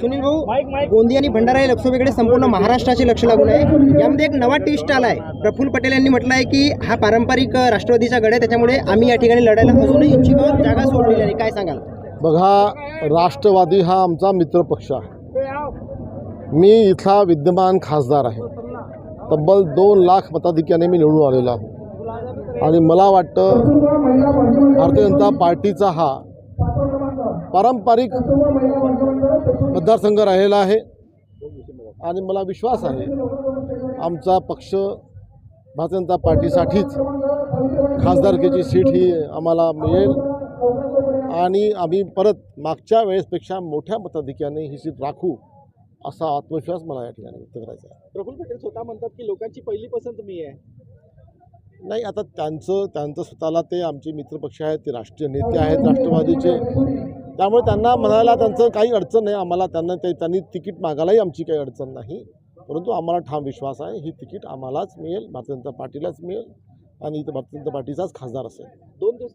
सुनील भाऊ गोंदिया आणि भंडारा या लोकसभेकडे संपूर्ण महाराष्ट्राचे लक्ष लागून आहे. यामध्ये एक नवा ट्विस्ट आला आहे प्रफुल्ल पटेल यांनी म्हटलं आहे की हा पारंपरिक राष्ट्रवादीचा गड आहे. त्याच्यामुळे आम्ही या ठिकाणी लढायला अजूनही इच्छुक जागा सोडलेली आहे. काय सांगाल? बघा राष्ट्रवादी हा आमचा मित्रपक्ष आहे. मी इथला विद्यमान खासदार आहे. तब्बल दोन लाख मताधिक्याने मी निवडून आलेलो आहे. आणि मला वाटतं भारतीय जनता पार्टीचा हा पारंपरिक मतदारसंघ राहिलेला आहे. आणि मला विश्वास आहे आमचा पक्ष भारतीय जनता पार्टीसाठीच खासदारकीची सीट ही आम्हाला मिळेल. आणि आम्ही परत मागच्या वेळेसपेक्षा मोठ्या मताधिक्याने ही सीट राखू असा आत्मविश्वास मला या ठिकाणी व्यक्त करायचा आहे. प्रफुल्ल पटेल स्वतः म्हणतात की लोकांची पहिली पसंत मी आहे. नाही आता त्यांचं त्यांचं स्वतःला ते आमचे मित्रपक्ष आहेत ते राष्ट्रीय नेते आहेत राष्ट्रवादीचे. त्यामुळे त्यांना म्हणायला त्यांचं काही अडचण नाही. आम्हाला त्यांना ते त्यांनी तिकीट मागायलाही आमची काही अडचण नाही. परंतु आम्हाला ठाम विश्वास आहे. ही तिकीट आम्हालाच मिळेल. भारतीय जनता पार्टीलाच मिळेल. आणि इथं भारतीय जनता पार्टीचाच खासदार असेल. दोन दिवस